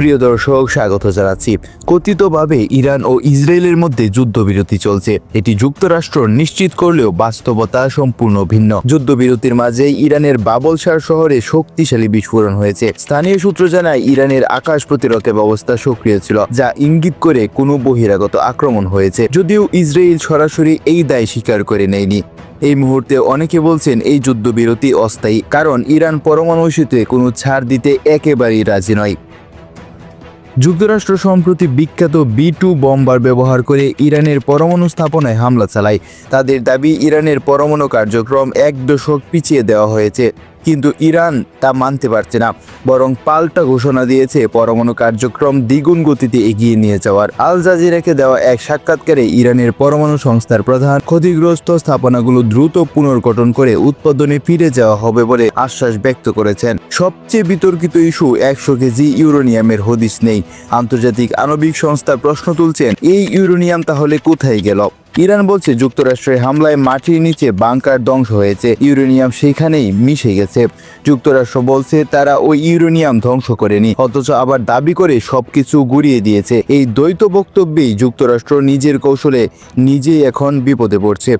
প্রিয় দর্শক, স্বাগত জানাচ্ছি। কথিতভাবে ইরান ও ইসরায়েলের মধ্যে যুদ্ধবিরতি চলছে। এটি যুক্তরাষ্ট্র নিশ্চিত করলেও বাস্তবতা সম্পূর্ণ ভিন্ন। যুদ্ধবিরতির মাঝে ইরানের বাবলসার শহরে শক্তিশালী বিস্ফোরণ হয়েছে। স্থানীয় সূত্র জানায়, ইরানের আকাশ প্রতিরক্ষা ব্যবস্থা সক্রিয় ছিল, যা ইঙ্গিত করে কোনো বহিরাগত আক্রমণ হয়েছে। যদিও ইসরায়েল সরাসরি এই দায় স্বীকার করে নেয়নি। এই মুহূর্তে অনেকে বলছেন, এই যুদ্ধবিরতি অস্থায়ী, কারণ ইরান পরমাণু ইস্যুতে কোনো ছাড় দিতে একেবারেই রাজি নয়। যুক্তরাষ্ট্র সম্প্রতি বিখ্যাত বি টু বম্বার ব্যবহার করে ইরানের পরমাণু স্থাপনায় হামলা চালায়। তাদের দাবি, ইরানের পরমাণু কার্যক্রম এক দশক পিছিয়ে দেওয়া হয়েছে। কিন্তু ইরান তা মানতে পারছে না, বরং পাল্টা ঘোষণা দিয়েছে পরমাণু কার্যক্রম দ্বিগুণ গতিতে এগিয়ে নিয়ে যাওয়ার। আল জাজিরাকে দেওয়া এক সাক্ষাৎকারে ইরানের পরমাণু সংস্থার প্রধান ক্ষতিগ্রস্ত স্থাপনাগুলো দ্রুত পুনর্গঠন করে উৎপাদনে ফিরে যাওয়া হবে বলে আশ্বাস ব্যক্ত করেছেন। সবচেয়ে বিতর্কিত ইস্যু একশো কেজি ইউরোনিয়ামের হদিস নেই। আন্তর্জাতিক আণবিক সংস্থা প্রশ্ন তুলছেন, এই ইউরোনিয়াম তাহলে কোথায় গেল? ইরান বলছে যুক্তরাষ্ট্রের হামলায় মাটির নিচে বাংকার ধ্বংস হয়েছে, ইউরেনিয়াম সেখানেই মিশে গেছে। যুক্তরাষ্ট্র বলছে তারা ওই ইউরেনিয়াম ধ্বংস করেনি, অথচ আবার দাবি করে সবকিছু গুড়িয়ে দিয়েছে। এই দ্বৈত বক্তব্যেই যুক্তরাষ্ট্র নিজের কৌশলে নিজেই এখন বিপদে পড়ছে।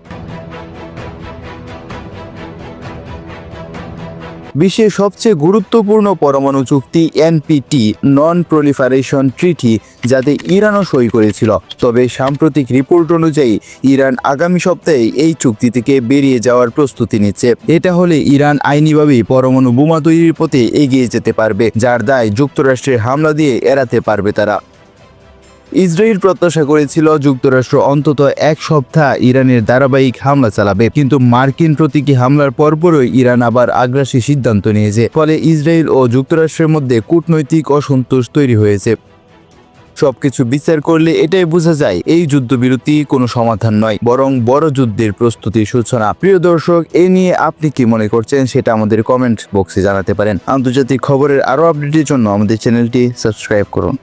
বিশ্বের সবচেয়ে গুরুত্বপূর্ণ পরমাণু চুক্তি এনপিটি, নন প্রলিফারেশন ট্রিটি, যাতে ইরানও সই করেছিল। তবে সাম্প্রতিক রিপোর্ট অনুযায়ী, ইরান আগামী সপ্তাহে এই চুক্তি থেকে বেরিয়ে যাওয়ার প্রস্তুতি নিচ্ছে। এটা হলে ইরান আইনিভাবেই পরমাণু বোমা তৈরির পথে এগিয়ে যেতে পারবে, যার দায় যুক্তরাষ্ট্রের হামলা দিয়ে এড়াতে পারবে তারা। ইসরায়েল প্রত্যাশা করেছিল যুক্তরাষ্ট্র অন্তত এক সপ্তাহ ইরানের ধারাবাহিক হামলা চালাবে, কিন্তু মার্কিন প্রতীকী হামলার পরপরই ইরান আবার আগ্রাসী সিদ্ধান্ত নিয়েছে। ফলে ইসরায়েল ও যুক্তরাষ্ট্রের মধ্যে কূটনৈতিক অসন্তোষ তৈরি হয়েছে। সবকিছু বিচার করলে এটাই বোঝা যায়, এই যুদ্ধবিরতি কোনো সমাধান নয়, বরং বড় যুদ্ধের প্রস্তুতির সূচনা। প্রিয় দর্শক, এ নিয়ে আপনি কি মনে করছেন সেটা আমাদের কমেন্ট বক্সে জানাতে পারেন। আন্তর্জাতিক খবরের আরও আপডেটের জন্য আমাদের চ্যানেলটি সাবস্ক্রাইব করুন।